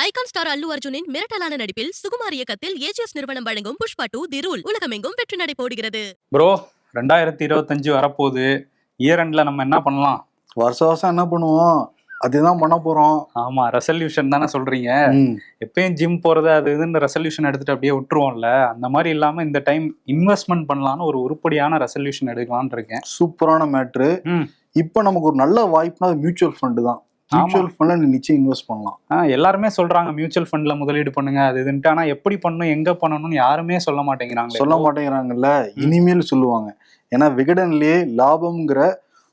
Icon star அல்லு அர்ஜுனின் மிரட்டலான நடிப்பில் சுகுமார் இயக்கத்தில் AGS நிறுவனம் வழங்கும் புஷ்பா டூ தி ரூல் உலகமெங்கும் வெற்றி நடை போடுகிறது ப்ரோ ரெண்டாயிரத்தி இருபத்தஞ்சு வரப்போகுது. இயர் எண்ட்ல நம்ம என்ன பண்ணலாம்? வருஷம் வருஷம் என்ன பண்ணுவோம்? அதுதான் பண்ண போறோம். ஆமா ரெசல்யூஷன் தானே சொல்றீங்க. எப்பயும் ஜிம் போறது அது இதுன்னு ரெசல்யூஷன் எடுத்துட்டு அப்படியே விட்டுருவோம்ல. அந்த மாதிரி இல்லாம இந்த டைம் இன்வெஸ்ட்மெண்ட் பண்ணலாம்னு ஒரு உருப்படியான ரெசல்யூஷன் எடுக்கலாம்னு இருக்கேன். சூப்பரான மேட்ரு. இப்போ நமக்கு ஒரு நல்ல வாய்ப்புனா மியூச்சுவல் ஃபண்டு தான். மியூச்சுவல் ஃபண்ட்ல நிச்சயம் இன்வெஸ்ட் பண்ணலாம். எல்லாருமே சொல்றாங்க மியூச்சுவல் ஃபண்ட்ல முதலீடு பண்ணுங்க அது இதுன்ட்டு. ஆனா எப்படி பண்ணணும் எங்க பண்ணணும்னு யாருமே சொல்ல மாட்டேங்கிறாங்க சொல்ல மாட்டேங்கிறாங்கல்ல இனிமேல் சொல்லுவாங்க. ஏன்னா விகடன்லயே லாபம்ங்கிற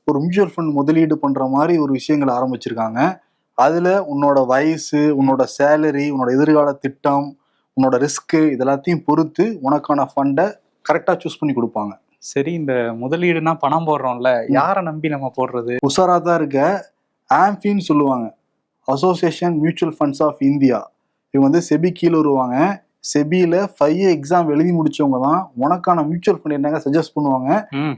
ஒரு மியூச்சுவல் ஃபண்ட் முதலீடு பண்ற மாதிரி ஒரு விஷயங்களை ஆரம்பிச்சிருக்காங்க. அதுல உன்னோட வயசு உன்னோட சேலரி உன்னோட எதிர்கால திட்டம் உன்னோட ரிஸ்க்கு இதெல்லாத்தையும் பொறுத்து உனக்கான ஃபண்டை கரெக்டா சூஸ் பண்ணி கொடுப்பாங்க. சரி இந்த முதலீடுனா பணம் போடுறோம்ல யாரை நம்பி நம்ம போடுறது? உஷாரா தான் இருக்க. ஆம்ஃபின்னு சொல்லுவாங்க. Association mutual funds of India இவங்க வந்து செபி கீழே வருவாங்க. செபியில ஃபைவ் எக்ஸாம் எழுதி முடிச்சவங்க தான் உனக்கான மியூச்சுவல் ஃபண்ட் என்னங்க சஜஸ்ட் பண்ணுவாங்க.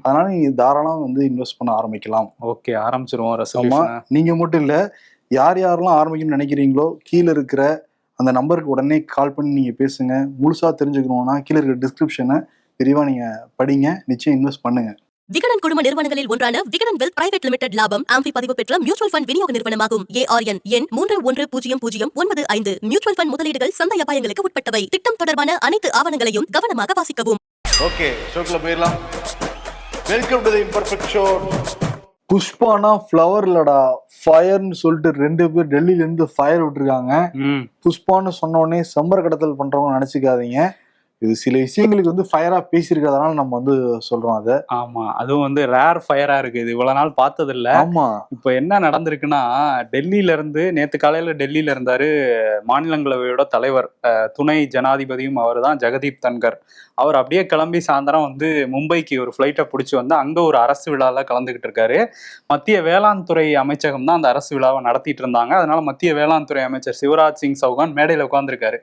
அதனால நீ தாராளம் வந்து இன்வெஸ்ட் பண்ண ஆரம்பிக்கலாம். ஓகே ஆரம்பிச்சிருவோம் ரெசல்யூஷன் நீங்க மட்டும் இல்ல யார் யாரெல்லாம் ஆரம்பிக்கணும்னு நினைக்கிறீங்களோ கீழே இருக்கிற அந்த நம்பருக்கு உடனே கால் பண்ணி நீங்க பேசுங்க. முழுசா தெரிஞ்சுக்கணும்னா கீழே இருக்கிற டிஸ்கிரிப்ஷனை விரிவா நீங்க படிங்க. நிச்சயம் இன்வெஸ்ட் பண்ணுங்க. விகடன் குழும நிறுவனங்களில் ஒன்றான விகடன் வெல்த் பிரைவேட் லிமிடெட் லாபம் ஆம்பி பதிவு பெற்ற மியூச்சுவல் ஃபண்ட் விநியோக நிறுவனமாகும். ஏஆர்என் எண் மூன்று ஒன்று பூஜ்ஜியம் பூஜ்ஜியம் ஒன்பது ஐந்து. மியூச்சுவல் ஃபண்ட் முதலீடுகள் சந்தை அபாயங்களுக்கு உட்பட்டவை. திட்டம் தொடர்பான அனைத்து ஆவணங்களையும் கவனமாக வாசிக்கவும். ஓகே ஷோக்குள்ள போயிடலாம். Welcome to the imperfect show புஷ்பானா flower இல்லடா ஃபயர்னு சொல்லிட்டு ரெண்டு பேர் டெல்லியில இருந்து ஃபயர் விட்டுருக்காங்க. ம். புஷ்பான்னு சொன்ன உடனே சம்பர கடத்தல் பண்றவங்க நினைச்சுக்காதீங்க. இது சில விஷயங்களுக்கு வந்து ஃபயரா பேசியிருக்கிறதுனால நம்ம வந்து சொல்றோம் அதை. ஆமா அதுவும் வந்து ரேர் ஃபயரா இருக்கு. இது இவ்வளவு நாள் பார்த்தது இல்ல ஆமா. இப்போ என்ன நடந்திருக்குன்னா டெல்லியில இருந்து நேத்து காலையில டெல்லியில இருந்தாரு மாநிலங்களவையோட தலைவர் அஹ், துணை ஜனாதிபதியும் அவர் தான் ஜெகதீப் தன்கர். அவர் அப்படியே கிளம்பி சாயந்தரம் வந்து மும்பைக்கு ஒரு ஃப்ளைட்டை பிடிச்சி வந்து அங்க ஒரு அரசு விழால கலந்துகிட்டு இருக்காரு. மத்திய வேளாண் துறை அமைச்சகம் தான் அந்த அரசு விழாவை நடத்திட்டு இருந்தாங்க. அதனால மத்திய வேளாண் துறை அமைச்சர் சிவராஜ் சிங் சௌகான் மேடையில உட்காந்துருக்காரு.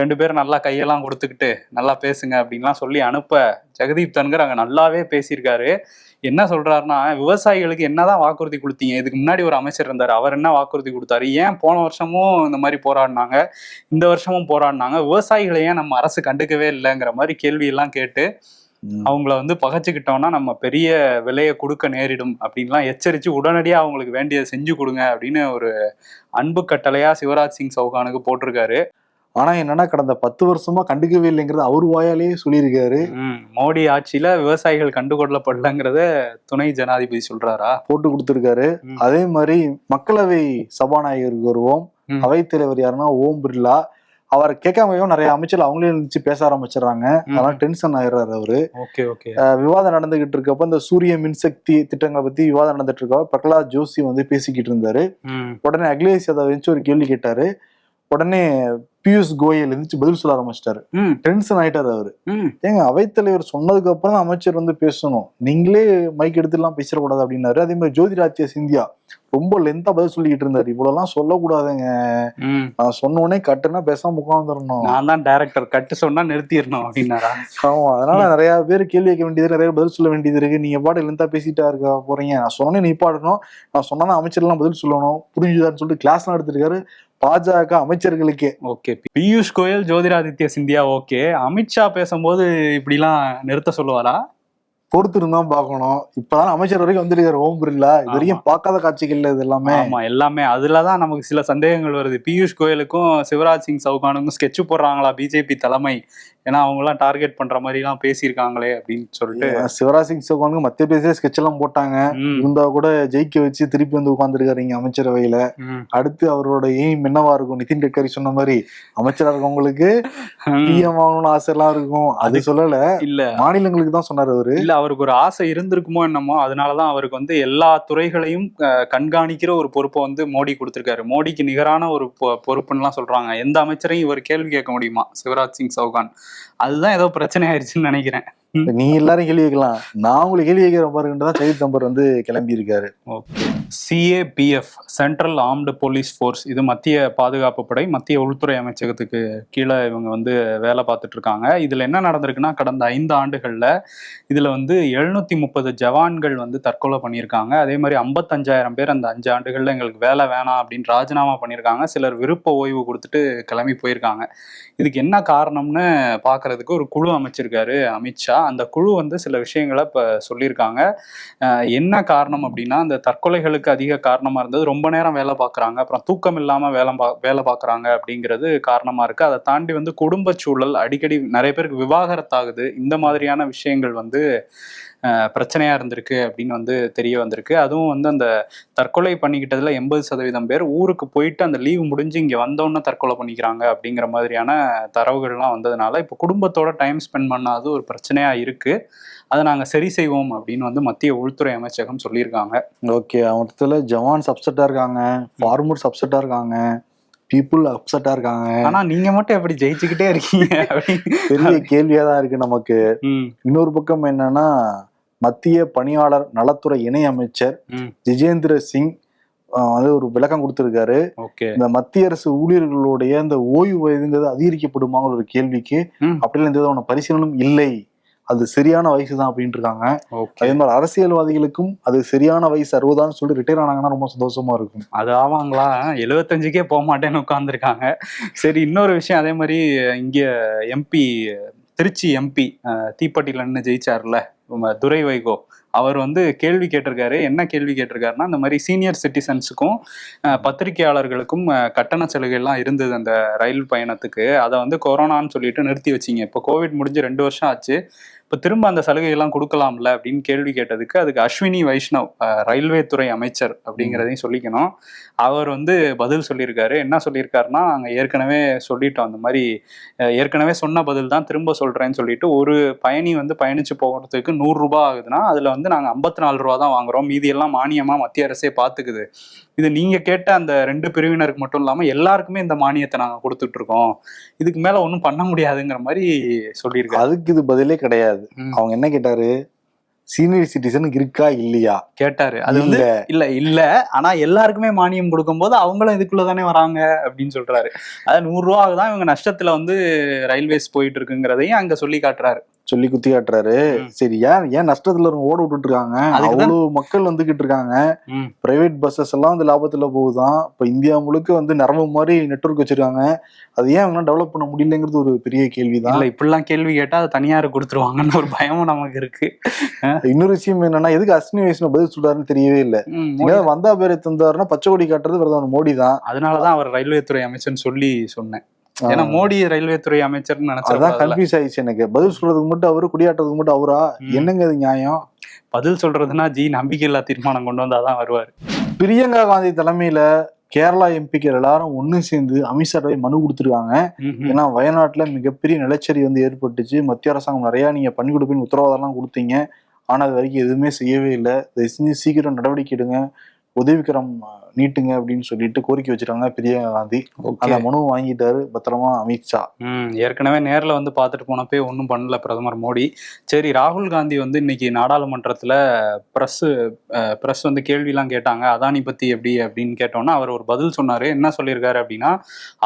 ரெண்டு பேரும் நல்லா கையெல்லாம் கொடுத்துக்கிட்டு நல்லா பேசுங்க அப்படின்லாம் சொல்லி அனுப்ப ஜெகதீப் தன்கர் அங்க நல்லாவே பேசியிருக்காரு. என்ன சொல்றாருன்னா விவசாயிகளுக்கு என்னதான் வாக்குறுதி கொடுத்தீங்க? இதுக்கு முன்னாடி ஒரு அமைச்சர் இருந்தாரு. அவர் என்ன வாக்குறுதி கொடுத்தாரு? ஏன் போன வருஷமும் இந்த மாதிரி போராடினாங்க? இந்த வருஷமும் போராடினாங்க. விவசாயிகளை ஏன் நம்ம அரசு கண்டுக்கவே இல்லைங்கிற மாதிரி கேள்வி எல்லாம் கேட்டு அவங்கள வந்து பகைச்சுக்கிட்டோம்னா நம்ம பெரிய விலையை கொடுக்க நேரிடும் அப்படின்லாம் எச்சரித்து உடனடியாக அவங்களுக்கு வேண்டியதை செஞ்சு கொடுங்க அப்படின்னு ஒரு அன்பு கட்டளையா சிவராஜ் சிங் சௌகானுக்கு போட்டிருக்காரு. ஆனா என்னன்னா கடந்த பத்து வருஷமா கண்டுக்கவே இல்லைங்கிறது அவர் வாயாலேயே சொல்லியிருக்காரு. மோடி ஆட்சியில விவசாயிகள் கண்டுகொள்ளப்படலங்கிறத துணை ஜனாதிபதி சொல்றாரா? போட்டு கொடுத்திருக்காரு. அதே மாதிரி மக்களவை சபாநாயகருக்கு வருவோம். அவைத்தலைவர் யாருன்னா ஓம் பிர்லா. அவரை கேட்காம நிறைய அமைச்சர் அவங்களே இருந்துச்சு பேச ஆரம்பிச்சிடுறாங்க. அதனால டென்ஷன் ஆயிடுறாரு அவரு. Okay okay. விவாதம் நடந்துகிட்டு இருக்கப்ப இந்த சூரிய மின்சக்தி திட்டங்களை பத்தி விவாதம் நடந்துட்டு இருக்கப்ப பிரகலாத் ஜோஷி வந்து பேசிக்கிட்டு இருந்தாரு. உடனே அகிலேஷ் யாதவ் ஒரு கேள்வி கேட்டாரு. உடனே பியூஷ் கோயல் இருந்துச்சு பதில் சொல்ல ஆரம்பிச்சிட்டாரு. டென்ஷன் ஆயிட்டாரு அவரு. ஏங்க அவைத்தலைவர் சொன்னதுக்கு அப்புறம் தான் அமைச்சர் வந்து பேசணும். நீங்களே மைக் எடுத்து எல்லாம் பேசிடக்கூடாது அப்படின்னாரு. அதே மாதிரி ஜோதிராத்ய சிந்தியா ரொம்ப லென்த்தா பதில் சொல்லிக்கிட்டு இருந்தாரு. இவ்வளவுலாம் சொல்லக்கூடாதுங்க. ம். நான் சொன்ன உடனே கட்டுனா பேசாம உட்காந்துடணும் நான் தான் டைரக்டர் கட்டு சொன்னா நிறுத்திடணும் அப்படின்னாரா? ஆமா அதனால நிறைய பேர் கேள்வி கேட்க வேண்டியது நிறைய பேர் பதில் சொல்ல வேண்டியது இருக்கு. நீங்க பாட்டு லென்த்தா பேசிட்டா இருக்க போறீங்க? நான் சொன்னே நீ பாடணும். நான் சொன்னா அமைச்சர் எல்லாம் பதில் சொல்லணும். புரிஞ்சுதான்னு சொல்லிட்டு கிளாஸ் எல்லாம் எடுத்திருக்காரு. பாஜக அமைச்சர்களுக்கே. ஓகே. பியூஷ் கோயல் ஜோதிராதித்ய சிந்தியா ஓகே. அமித்ஷா பேசும்போது இப்படிலாம் நிறுத்த சொல்லுவாரா? பொறுத்து இருந்தா பார்க்கணும். இப்பதான் அமைச்சர் வரைக்கும் வந்திருக்காரு ஓம் பிர்லா. இது வரைக்கும் பார்க்காத காட்சிகள் இது எல்லாமே. ஆமா எல்லாமே. அதுலதான் நமக்கு சில சந்தேகங்கள் வருது. பியூஷ் கோயலுக்கும் சிவராஜ் சிங் சௌகானுக்கும் ஸ்கெட்ச் போடுறாங்களா பிஜேபி தலைமை? ஏன்னா அவங்க எல்லாம் டார்கெட் பண்ற மாதிரி எல்லாம் பேசியிருக்காங்களே அப்படின்னு சொல்லிட்டு சிவராஜ் சிங் சௌகானுக்கு மத்திய பிரதேச ஸ்கெட்ச் எல்லாம் போட்டாங்க. இருந்தா கூட ஜெயிக்க வச்சு திருப்பி வந்து உட்கார்ந்துருக்காரு இங்க அமைச்சரவையில அடுத்து அவரோட எய்ம் என்னவா இருக்கும்? நிதின் கட்கரி சொன்ன மாதிரி அமைச்சரா இருக்கவங்களுக்கு. பிஎம் ஆகணும்னு ஆசை எல்லாம் இருக்கும். அது சொல்லல. இல்ல. மாநிலங்களுக்கு தான் சொன்னாரு அவரு. இல்ல அவருக்கு ஒரு ஆசை இருந்திருக்குமோ என்னமோ அதனாலதான் அவருக்கு வந்து எல்லா துறைகளையும் கண்காணிக்கிற ஒரு பொறுப்பை வந்து மோடி கொடுத்திருக்காரு. மோடிக்கு நிகரான ஒரு பொ- பொறுப்புன்னுலாம் சொல்றாங்க. எந்த அமைச்சரையும் இவர் கேள்வி கேட்க முடியுமா? சிவராஜ் சிங் சௌகான். அதுதான் ஏதோ பிரச்சனை ஆயிடுச்சுன்னு நினைக்கிறேன். நீ எல்லாரும் கேள்வி கேட்கலாம். நான் உங்களுக்கு கேள்வி கேட்கிற பாருங்கன்னு தான் ஜெகதீப் தம்பர் வந்து கிளம்பி இருக்காரு CAPF central armed police force இது மத்திய பாதுகாப்பு படை மத்திய உள்துறை அமைச்சகத்துக்கு கீழே இவங்க வந்து வேலை பார்த்துட்டு இருக்காங்க. இதுல என்ன நடந்திருக்குன்னா கடந்த ஐந்து ஆண்டுகள்ல இதுல வந்து எழுநூத்தி முப்பது ஜவான்கள் வந்து தற்கொலை பண்ணியிருக்காங்க. அதே மாதிரி ஐம்பத்தஞ்சாயிரம் பேர் அந்த அஞ்சு ஆண்டுகள்ல எங்களுக்கு வேலை வேணாம் அப்படின்னு ராஜினாமா பண்ணியிருக்காங்க. சிலர் விருப்ப ஓய்வு கொடுத்துட்டு கிளம்பி போயிருக்காங்க. இதுக்கு என்ன காரணம்னு பார்க்கறதுக்கு ஒரு குழு அமைச்சிருக்காரு அமித்ஷா. அந்த குழு வந்து சில விஷயங்களை இப்போ சொல்லியிருக்காங்க. என்ன காரணம் அப்படின்னா அந்த தற்கொலைகளுக்கு அதிக காரணமாக இருந்தது ரொம்ப நேரம் வேலை பார்க்குறாங்க அப்புறம் தூக்கம் இல்லாமல் வேலை பா வேலை பார்க்குறாங்க அப்படிங்கிறது காரணமாக இருக்குது அதை தாண்டி வந்து குடும்ப சூழல் அடிக்கடி நிறைய பேருக்கு விவாகரத்தாகுது. இந்த மாதிரியான விஷயங்கள் வந்து பிரச்சனையா இருந்திருக்கு அப்படின்னு வந்து தெரிய வந்திருக்கு. அதுவும் வந்து அந்த தற்கொலை பண்ணிக்கிட்டதுல எண்பது சதவீதம் பேர் ஊருக்கு போயிட்டு அந்த லீவு முடிஞ்சு இங்க வந்தோன்னே தற்கொலை பண்ணிக்கிறாங்க அப்படிங்கிற மாதிரியான தரவுகள்லாம் வந்ததுனால இப்போ குடும்பத்தோட டைம் ஸ்பெண்ட் பண்ணாது ஒரு பிரச்சனையா இருக்கு. அதை நாங்க சரி செய்வோம் அப்படின்னு வந்து மத்திய உள்துறை அமைச்சகம் சொல்லியிருக்காங்க. ஓகே மொத்தத்துல ஜவான்ஸ் அப்செட்டா இருக்காங்க ஃபார்மர்ஸ் அப்செட்டா இருக்காங்க பீப்புள் அப்செட்டா இருக்காங்க. ஆனா நீங்க மட்டும் எப்படி ஜெயிச்சுக்கிட்டே இருக்கீங்க? அப்படின்னு பெரிய கேள்வியா தான் இருக்கு நமக்கு. இன்னொரு பக்கம் என்னன்னா மத்திய பணியாளர் நலத்துறை இணை அமைச்சர். ஜிஜேந்திர சிங் வந்து ஒரு விளக்கம் கொடுத்திருக்காரு. இந்த மத்திய அரசு ஊழியர்களுடைய இந்த ஓய்வு வயதுங்கிறது அதிகரிக்கப்படுமாங்கிற ஒரு கேள்விக்கு. அப்படிலாம் எந்த விதமான பரிசீலனும் இல்லை. அது சரியான வயசு தான் அப்படின்ட்டு இருக்காங்க. அதே மாதிரி அரசியல்வாதிகளுக்கும் அது சரியான வயசு அறுபதான்னு சொல்லி ரிட்டையர் ஆனாங்கன்னா ரொம்ப சந்தோஷமா இருக்கும். அது ஆவாங்களா? எழுபத்தஞ்சுக்கே போக மாட்டேன்னு உட்காந்துருக்காங்க சரி இன்னொரு விஷயம் அதே மாதிரி இங்க எம்பி திருச்சி எம்பி தீப்பட்டியிலன்னு ஜெயிச்சார்ல துரை வைகோ. அவர் வந்து கேள்வி கேட்டிருக்காரு. என்ன கேள்வி கேட்டிருக்காருன்னா இந்த மாதிரி சீனியர் சிட்டிசன்ஸுக்கும் பத்திரிகையாளர்களுக்கும் கட்டண சலுகைலாம் இருந்தது அந்த ரயில் பயணத்துக்கு. அதை வந்து கொரோனான்னு சொல்லிட்டு நிறுத்தி வச்சிங்க. இப்போ கோவிட் முடிஞ்சு ரெண்டு வருஷம் ஆச்சு. இப்போ திரும்ப அந்த சலுகையெல்லாம் கொடுக்கலாம்ல அப்படின்னு கேள்வி கேட்டதுக்கு அதுக்கு அஸ்வினி வைஷ்ணவ் ரயில்வே துறை அமைச்சர் அப்படிங்கிறதையும் சொல்லிக்கணும். அவர் வந்து பதில் சொல்லியிருக்காரு. என்ன சொல்லியிருக்காருன்னா நாங்கள் ஏற்கனவே சொல்லிட்டோம். அந்த மாதிரி ஏற்கனவே சொன்ன பதில் தான் திரும்ப சொல்கிறேன்னு சொல்லிட்டு ஒரு பயணி வந்து பயணிச்சு போகிறதுக்கு நூறுரூபா ஆகுதுன்னா அதில் வந்து நாங்கள் ஐம்பத்தி நாலு ரூபா தான் வாங்குறோம். மீதியெல்லாம் மானியமாக மத்திய அரசே பார்த்துக்குது இது நீங்கள் கேட்ட அந்த ரெண்டு பிரிவினருக்கு மட்டும் இல்லாமல் எல்லாருக்குமே இந்த மானியத்தை நாங்கள் கொடுத்துட்ருக்கோம் இதுக்கு மேலே ஒன்றும் பண்ண முடியாதுங்கிற மாதிரி சொல்லியிருக்காரு. அதுக்கு இது பதிலே கிடையாது. ம். அவங்க என்ன கேட்டாரு? சீனியர் சிட்டிசன் இருக்கா இல்லையா? கேட்டாரு. அது வந்து இல்ல. இல்ல ஆனா எல்லாருக்குமே மானியம் கொடுக்கும்போது அவங்களும் இதுக்குள்ள தானே வராங்க அப்படின்னு சொல்றாரு. அது நூறு ரூபா தான் இவங்க நஷ்டத்துல வந்து ரயில்வேஸ் போயிட்டு இருக்குங்கிறதையும் அங்க சொல்லி காட்டுறாரு. சொல்லி குத்தி காட்டுறாரு. சரி ஏன் ஏன் நஷ்டத்துல ஓட விட்டுட்டு இருக்காங்க அவ்வளவு மக்கள் வந்துகிட்டு இருக்காங்க. பிரைவேட் பஸ்ஸஸ் எல்லாம் வந்து லாபத்துல போகுதான். இப்ப இந்தியா முழுக்க வந்து நரம்பு மாதிரி நெட்வொர்க் வச்சிருக்காங்க. அது ஏன் அவங்க டெவலப் பண்ண முடியலங்கிறது ஒரு பெரிய கேள்விதான். இல்ல இப்படிலாம் கேள்வி கேட்டா அது தனியார் கொடுத்துருவாங்கன்னு ஒரு பயமும் நமக்கு இருக்கு. இன்னொரு விஷயம் என்னன்னா எதுக்கு அஸ்வினி வைஷ்ணவ் பதில் சொல்றாருன்னு தெரியவே இல்ல. வந்தா பேரை தந்தாருன்னா பச்சை கொடி காட்டுறது பிரதமர் மோடி தான் அதனாலதான் அவர் ரயில்வே துறை அமைச்சர்னு சொல்லி சொன்னேன். ஏன்னா மோடி ரயில்வே துறை அமைச்சர்னு அதான் நினைச்சிருக்காங்க கன்ஃபியூஸ் ஆயிடுச்சு எனக்கு. பதில் சொல்றதுக்கு மட்டும் அவரு குடியாட்டுறதுக்கு மட்டும் அவரா. என்னங்க அது நியாயம்? பதில் சொல்றதுன்னா ஜி நம்பிக்கையில்லா தீர்மானம் கொண்டு வந்தாதான் வருவார். பிரியங்கா காந்தி தலைமையில கேரளா எம்பிக்கள் எல்லாரும் ஒண்ணு சேர்ந்து அமித்ஷா போய் மனு கொடுத்துருக்காங்க. ஏன்னா வயநாட்டுல மிகப்பெரிய நிலச்சரி வந்து ஏற்பட்டுச்சு. மத்திய அரசாங்கம் நிறைய நீங்க பண்ணி கொடுப்பீங்க உத்தரவாதம்லாம் கொடுத்தீங்க. ஆனா அது வரைக்கும் எதுவுமே செய்யவே இல்லை. தயவு செஞ்சு சீக்கிரம் நடவடிக்கை எடுங்க. உதவிக்கரம் நீட்டுங்க அப்படின்னு சொல்லிட்டு கோரிக்கை வச்சிருக்காங்க பிரியங்கா காந்தி. அந்த மனு வாங்கிட்டாரு பத்திரமா அமித்ஷா ஏற்கனவே நேர்ல வந்து பார்த்துட்டு போனப்பே ஒன்றும் பண்ணல பிரதமர் மோடி. சரி ராகுல் காந்தி வந்து இன்னைக்கு நாடாளுமன்றத்துல ப்ரெஸ் ப்ரெஸ் வந்து கேள்விலாம் கேட்டாங்க. அதானி பத்தி எப்படி அப்படின்னு கேட்டோன்னா அவர் ஒரு பதில் சொன்னாரு. என்ன சொல்லியிருக்காரு அப்படின்னா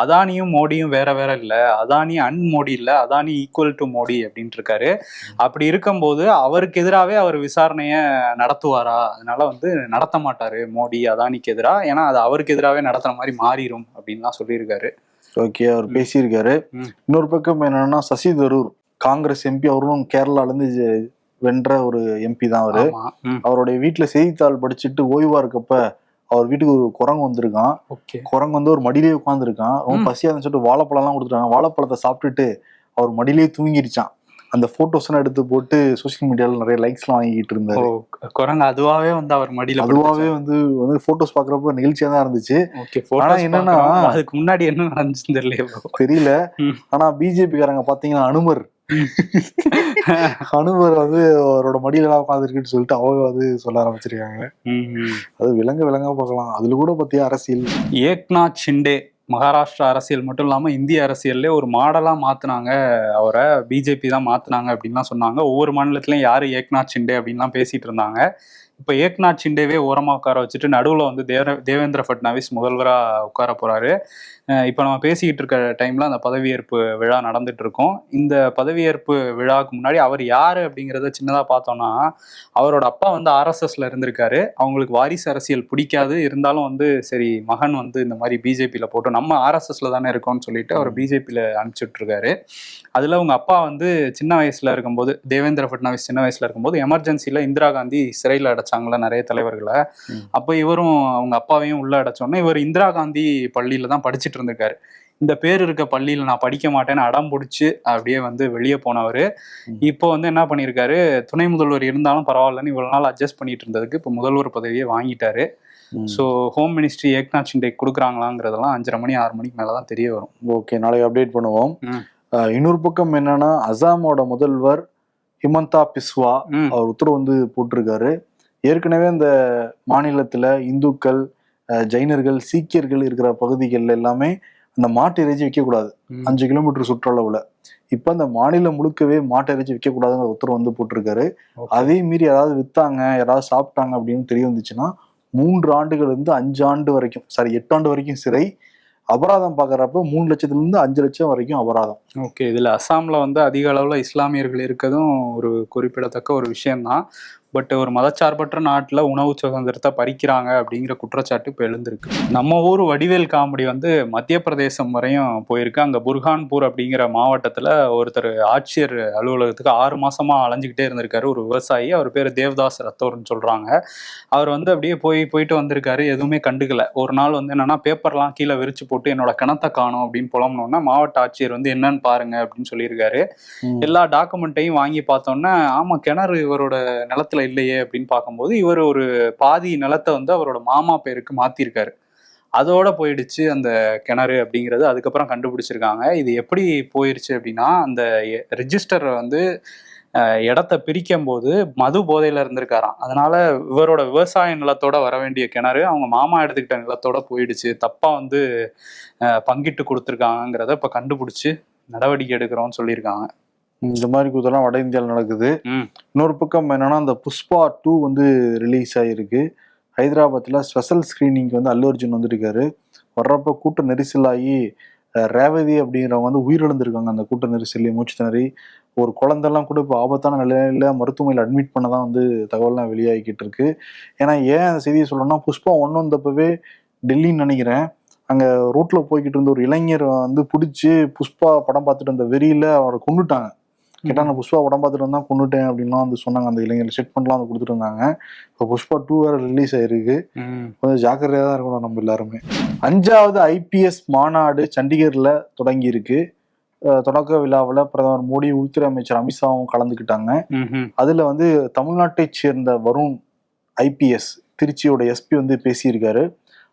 அதானியும் மோடியும் வேற வேற இல்ல. அதானி அன் மோடி இல்ல. அதானி ஈக்குவல் டு மோடி அப்படின்ட்டு இருக்காரு. அப்படி இருக்கும்போது அவருக்கு எதிராகவே அவர் விசாரணைய நடத்துவாரா? அதனால வந்து நடத்த மாட்டாரு மோடி அதானிக்கு எதிராக ஏன்னா அது அவருக்கு எதிராகவே நடத்துற மாதிரி மாறிடும் அப்படின்லாம் சொல்லியிருக்காரு. ஓகே அவர் பேசியிருக்காரு. இன்னொரு பக்கம் என்னன்னா சசி தரூர் காங்கிரஸ் எம்பி அவரும் கேரளால இருந்து ஜெ- வென்ற ஒரு எம்பி தான் அவரு. அவருடைய வீட்டுல செய்தித்தாள் படிச்சுட்டு ஓய்வா இருக்கப்ப அவர் வீட்டுக்கு ஒரு குரங்கு வந்திருக்கான். ஓகே. குரங்கு வந்து ஒரு மடியிலே உட்காந்துருக்கான் ரொம்ப ம். பசியா இருந்துச்சு சொல்லிட்டு வாழைப்பழம் எல்லாம் கொடுத்துட்டாங்க வாழைப்பழத்தை சாப்பிட்டுட்டு அவர் மடியிலே தூங்கிடுச்சான் அந்த போட்டோஸ் எல்லாம் எடுத்து போட்டு சோசியல் மீடியால நிறைய லைக்ஸ் எல்லாம் வாங்கிட்டு இருந்தாரு. குரங்கு அதுவாவே வந்து அவர் மடியில அதுவாவே வந்து வந்து போட்டோஸ் பாக்குறப்ப நிகழ்ச்சியா தான் இருந்துச்சு. ஓகே என்னன்னா- அதுக்கு முன்னாடி என்ன நடந்துச்சுன்னு தெரியல தெரியல. ம். ஆனா பிஜேபி காரங்க பாத்தீங்கன்னா அனுமர். அனுமர் வந்து அவரோட மடியில எல்லாம் உட்காந்துருக்குன்னு சொல்லிட்டு அவங்க வந்து சொல்ல ஆரம்பிச்சிருக்காங்க. அது விலங்க விலங்கா பார்க்கலாம். அதுல கூட பாத்தியா அரசியல். ஏக்நாத் ஷிண்டே. மகாராஷ்டிரா அரசியல் மட்டும் இல்லாமல் இந்திய அரசியல்லே ஒரு மாடலாக மாற்றினாங்க அவரை பிஜேபி தான் மாற்றினாங்க அப்படின்லாம் சொன்னாங்க. ஒவ்வொரு மாநிலத்திலையும் யார் ஏக்நாத் ஷிண்டே அப்படின்லாம் பேசிகிட்டு இருந்தாங்க. இப்போ ஏக்நாத் ஷிண்டேவே ஓரமாக உட்கார வச்சுட்டு நடுவில் வந்து தேவ தேவேந்திர ஃபட்னாவிஸ் முதல்வராக உட்கார போகிறாரு இப்போ நம்ம பேசிக்கிட்டு இருக்க டைமில் அந்த பதவியேற்பு விழா நடந்துட்டு இருக்கோம். இந்த பதவியேற்பு விழாவுக்கு முன்னாடி அவர் யார் அப்படிங்கிறத சின்னதாக பார்த்தோம்னா அவரோட அப்பா வந்து ஆர்எஸ்எஸ்ல இருந்திருக்காரு. அவங்களுக்கு வாரிசு அரசியல் பிடிக்காது. இருந்தாலும் வந்து சரி மகன் வந்து இந்த மாதிரி பிஜேபியில் போட்டு நம்ம ஆர்எஸ்எஸ்ல தானே இருக்கோம்னு சொல்லிட்டு அவர் பிஜேபியில் அனுப்பிச்சுட்ருக்காரு அதில் அவங்க அப்பா வந்து சின்ன வயசுல இருக்கும்போது தேவேந்திர ஃபட்னாவிஸ் சின்ன வயசுல இருக்கும்போது எமர்ஜென்சியில் இந்திரா காந்தி சிறையில் அடைச்சாங்களா நிறைய தலைவர்களை. அப்போ இவரும் அவங்க அப்பாவையும் உள்ள அடைச்சோன்னே இவர் இந்திரா காந்தி பள்ளியில தான் படிச்சுட்டு இருந்திருக்காரு. இந்த பேர் இருக்க பள்ளியில நான் படிக்க மாட்டேன்னு அடம் பிடிச்சி அப்படியே வந்து வெளியே போனவர். இப்போ வந்து என்ன பண்ணியிருக்காரு? துணை முதல்வர் இருந்தாலும் பரவாயில்லன்னு இவ்வளவு நாள் அட்ஜஸ்ட் பண்ணிட்டு இருந்ததுக்கு இப்போ முதல்வர் பதவியை வாங்கிட்டாரு. So home ministry Eknath Shinde கொடுக்குறாங்களாங்கிறதெல்லாம் அஞ்சரை மணி ஆறு மணிக்கு மேலே தான் தெரிய வரும். ஓகே நாளைக்கு அப்டேட் பண்ணுவோம். இன்னொரு பக்கம் என்னன்னா அசாமோட முதல்வர் ஹிமந்தா பிஸ்வா அவர் உத்தரவு வந்து போட்டிருக்காரு. ஏற்கனவே இந்த மாநிலத்துல இந்துக்கள் ஜைனர்கள் சீக்கியர்கள் இருக்கிற பகுதிகள் எல்லாமே அந்த மாட்டு இறைச்சி விற்கக்கூடாது. அஞ்சு கிலோமீட்டர் சுற்றளவுல. இப்ப அந்த மாநிலம் முழுக்கவே மாட்டு இறைச்சி விற்கக்கூடாதுங்கிற உத்தரவு வந்து போட்டிருக்காரு. அதே மீறி யாராவது வித்தாங்க யாராவது சாப்பிட்டாங்க அப்படின்னு தெரிய வந்துச்சுன்னா மூன்று ஆண்டுகள் இருந்து அஞ்சு ஆண்டு வரைக்கும் சாரி எட்டு ஆண்டு வரைக்கும் சிறை அபராதம் பார்க்கறப்ப மூணு லட்சத்துல இருந்து அஞ்சு லட்சம் வரைக்கும் அபராதம். ஓகே இதுல அஸ்ஸாம்ல வந்து அதிக அளவுல இஸ்லாமியர்கள் இருக்கதும் ஒரு குறிப்பிடத்தக்க ஒரு விஷயம்தான். பட் ஒரு மதச்சார்பற்ற நாட்டுல உணவு சுதந்திரத்தை பறிக்கிறாங்க அப்படிங்கிற குற்றச்சாட்டு இப்போ எழுந்திருக்கு. நம்ம ஊர் வடிவேல் காமெடி வந்து மத்திய பிரதேசம் வரையும் போயிருக்கு. அங்க புர்ஹான்பூர் அப்படிங்கிற மாவட்டத்துல ஒருத்தர் ஆட்சியர் அலுவலகத்துக்கு ஆறு மாசமா அலைஞ்சுக்கிட்டே இருந்திருக்காரு. ஒரு விவசாயி. அவர் பேர் தேவதாஸ் ரத்தோர்னு சொல்றாங்க. அவர் வந்து அப்படியே போய் போயிட்டு வந்திருக்காரு. எதுவுமே கண்டுக்கல. ஒரு நாள் வந்து என்னன்னா பேப்பர்லாம் கீழே விரிச்சு போட்டு என்னோட கிணத்தை காணும் அப்படின்னு புலம்புனோன்னா மாவட்ட ஆட்சியர் வந்து என்னன்னு பாருங்க அப்படின்னு சொல்லியிருக்காரு. எல்லா டாக்குமெண்ட்டையும் வாங்கி பார்த்தோன்னே ஆமா கிணறு இவரோட நிலத்துல இல்லையே அப்படின்னு பார்க்கும்போது இவர் ஒரு பாதி நிலத்தை வந்து அவரோட மாமா பேருக்கு மாத்திருக்காரு. அதோட போயிடுச்சு அந்த கிணறு அப்படிங்கிறது. அதுக்கப்புறம் கண்டுபிடிச்சிருக்காங்க. இது எப்படி போயிருச்சு அப்படின்னா அந்த ரிஜிஸ்டர் வந்து இடத்த பிரிக்கும் போது மது போதையில இருந்திருக்காராம். அதனால இவரோட விவசாய நிலத்தோட வர வேண்டிய கிணறு அவங்க மாமா எடுத்துக்கிட்ட நிலத்தோட போயிடுச்சு. தப்பா வந்து பங்கிட்டு கொடுத்துருக்காங்கிறத இப்ப கண்டுபிடிச்சு நடவடிக்கை எடுக்கிறோம்னு சொல்லியிருக்காங்க. இந்த மாதிரி கூத்தெல்லாம் வட இந்தியாவில் நடக்குது. இன்னொரு பக்கம் என்னன்னா அந்த புஷ்பா டூ வந்து ரிலீஸ் ஆகிருக்கு ஹைதராபாத்தில் ஸ்பெஷல் ஸ்க்ரீனிங்க்கு வந்து அல்லு அர்ஜுன் வந்திருக்காரு. வர்றப்ப கூட்ட நெரிசலாகி ரேவதி அப்படிங்கிறவங்க வந்து உயிரிழந்திருக்காங்க அந்த கூட்ட நெரிசல்லையும் மூச்சு திணறி. ஒரு குழந்தைலாம் கூட இப்போ ஆபத்தான நிலையில மருத்துவமனையில் அட்மிட் பண்ண தான் வந்து தகவல்லாம் வெளியாகிக்கிட்டு இருக்கு. ஏன்னா ஏன் அந்த செய்தியை சொல்லணும்னா புஷ்பா ஒன்று வந்தப்பவே டெல்லின்னு நினைக்கிறேன். அங்கே ரோட்டில் போய்கிட்டு இருந்த ஒரு இளைஞர் வந்து பிடிச்சி புஷ்பா படம் பார்த்துட்டு அந்த வெறியில அவரை கொண்டுட்டாங்க கேட்டா நான் புஷ்பா படம் பார்த்துட்டு வந்தா கொண்டுட்டேன் அப்படின்லாம் வந்து சொன்னாங்க. அந்த இளைஞர் செட் பண்ணலாம் வந்து கொடுத்துட்டு இருந்தாங்க இப்போ புஷ்பா டூ வேற ரிலீஸ் ஆயிருக்கு. கொஞ்சம் ஜாக்கிரதையா தான் இருக்கணும் நம்ம எல்லாருமே. அஞ்சாவது ஐபிஎஸ் மாநாடு சண்டிகர்ல தொடங்கி இருக்கு அஹ் தொடக்க விழாவில் பிரதமர் மோடி உள்துறை அமைச்சர் அமித்ஷாவும் கலந்துக்கிட்டாங்க. அதுல வந்து தமிழ்நாட்டைச் சேர்ந்த வருண் ஐபிஎஸ் திருச்சியோட எஸ்பி வந்து பேசியிருக்காரு.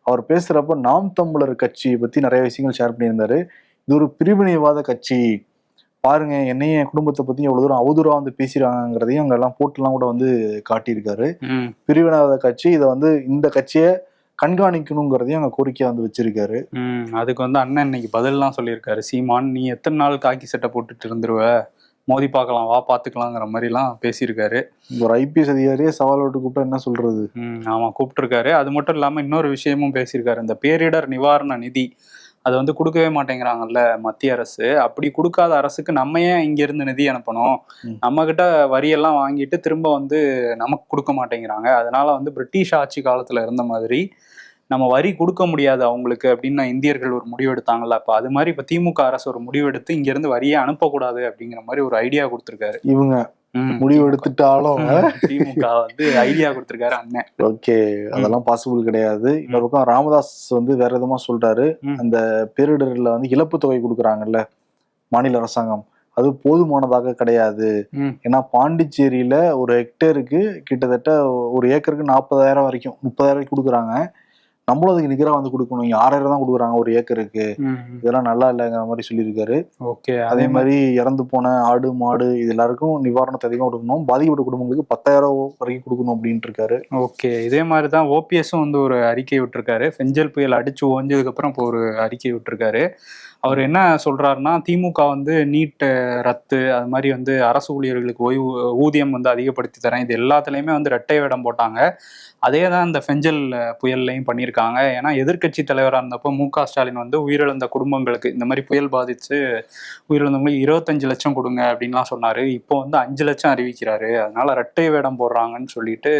அவர் பேசுறப்ப நாம் தமிழர் கட்சியை பத்தி நிறைய விஷயங்கள் ஷேர் பண்ணியிருந்தாரு. இது ஒரு பிரிவினைவாத கட்சி. பாருங்க என்னையும் என் குடும்பத்தை பத்தி எவ்வளவு தூரம் அவதூறா வந்து பேசுறாங்கிறதையும் அங்கெல்லாம் போட்டுலாம் கூட வந்து காட்டியிருக்காரு. பிரிவினைவாத கட்சி இதை வந்து இந்த கட்சியை கண்காணிக்கணுங்கிறதையும் அங்க கோரிக்கையா வந்து வச்சிருக்காரு. அதுக்கு வந்து அண்ணன் இன்னைக்கு பதில்லாம் சொல்லியிருக்காரு. சீமான் நீ எத்தனை நாள் காக்கி சட்டை போட்டுட்டு இருந்துருவ? மோதி பார்க்கலாம் வா பார்த்துக்கலாங்கிற மாதிரிலாம் பேசியிருக்காரு. ஒரு ஐபிஎஸ் அதிகாரியே சவால் விட்டு கூப்பிட்டா என்ன சொல்றது? ஆமாம் கூப்பிட்டுருக்காரு. அது மட்டும் இல்லாமல் இன்னொரு விஷயமும் பேசியிருக்காரு. இந்த பேரிடர் நிவாரண நிதி. அதை வந்து கொடுக்கவே மாட்டேங்கிறாங்கல்ல மத்திய அரசு அப்படி கொடுக்காத அரசுக்கு நம்ம ஏன் இங்கேருந்து நிதி அனுப்பணும். நம்ம கிட்ட வரியெல்லாம் வாங்கிட்டு திரும்ப வந்து நமக்கு கொடுக்க மாட்டேங்கிறாங்க அதனால வந்து பிரிட்டிஷ் ஆட்சி காலத்தில் இருந்த மாதிரி நம்ம வரி கொடுக்க முடியாது அவங்களுக்கு அப்படின்னு இந்தியர்கள் ஒரு முடிவு எடுத்தாங்கல்ல அப்போ அது மாதிரி இப்போ திமுக அரசு ஒரு முடிவு எடுத்து இங்கேருந்து வரியே அனுப்பக்கூடாது அப்படிங்கிற மாதிரி ஒரு ஐடியா கொடுத்துருக்காரு இவங்க. முடிவு எடுத்துட்டாலும். திமுக வந்து ஐடியா கொடுத்துருக்காரு அண்ணன். ஓகே அதெல்லாம் பாசிபிள் கிடையாது. இன்னொரு பக்கம் ராமதாஸ் வந்து வேற விதமா சொல்றாரு. அந்த பேரிடர்ல வந்து இழப்பு தொகை கொடுக்குறாங்கல்ல மாநில அரசாங்கம். அது போதுமானதாக கிடையாது. ஏன்னா பாண்டிச்சேரியில ஒரு ஹெக்டேருக்கு கிட்டத்தட்ட ஒரு ஏக்கருக்கு நாற்பதாயிரம் வரைக்கும் முப்பதாயிரம் வரைக்கும் கொடுக்குறாங்க. நம்மளும் அதுக்கு நிகரா வந்து கொடுக்கணும். இங்க ஆறாயிரம் தான் கொடுக்குறாங்க ஒரு ஏக்கருக்கு. இதெல்லாம் நல்லா இல்லைங்கிற மாதிரி சொல்லியிருக்காரு. ஓகே. அதே மாதிரி இறந்து போன ஆடு மாடு இது எல்லாருக்கும் நிவாரணத்தை அதிகமாக கொடுக்கணும். பாதிக்கப்பட்ட குடும்பங்களுக்கு பத்தாயிரம் வரைக்கும் கொடுக்கணும் அப்படின்ட்டு இருக்காரு ஓகே. இதே மாதிரி தான் ஓபிஎஸும் வந்து ஒரு அறிக்கை விட்டுருக்காரு. ஃபெஞ்சல் புயல் அடிச்சு ஓஞ்சதுக்கு அப்புறம் இப்போ ஒரு அறிக்கை விட்டுருக்காரு. அவர் என்ன சொல்றாருன்னா திமுக வந்து நீட் ரத்து அது மாதிரி வந்து அரசு ஊழியர்களுக்கு ஓய்வு ஊதியம் வந்து அதிகப்படுத்தி தரேன். இது எல்லாத்துலேயுமே வந்து ரெட்டை வேடம் போட்டாங்க. அதே தான் இந்த ஃபெஞ்சல் புயல்லையும் பண்ணியிருக்காங்க. ஏன்னா எதிர்க்கட்சி தலைவராக இருந்தப்போ மு ஸ்டாலின் வந்து உயிரிழந்த குடும்பங்களுக்கு இந்த மாதிரி புயல் பாதித்து உயிரிழந்தவங்களுக்கு இருபத்தஞ்சு லட்சம் கொடுங்க அப்படின்லாம் சொன்னார். இப்போ வந்து அஞ்சு லட்சம் அறிவிக்கிறாரு. அதனால ரெட்டை வேடம் போடுறாங்கன்னு சொல்லிட்டு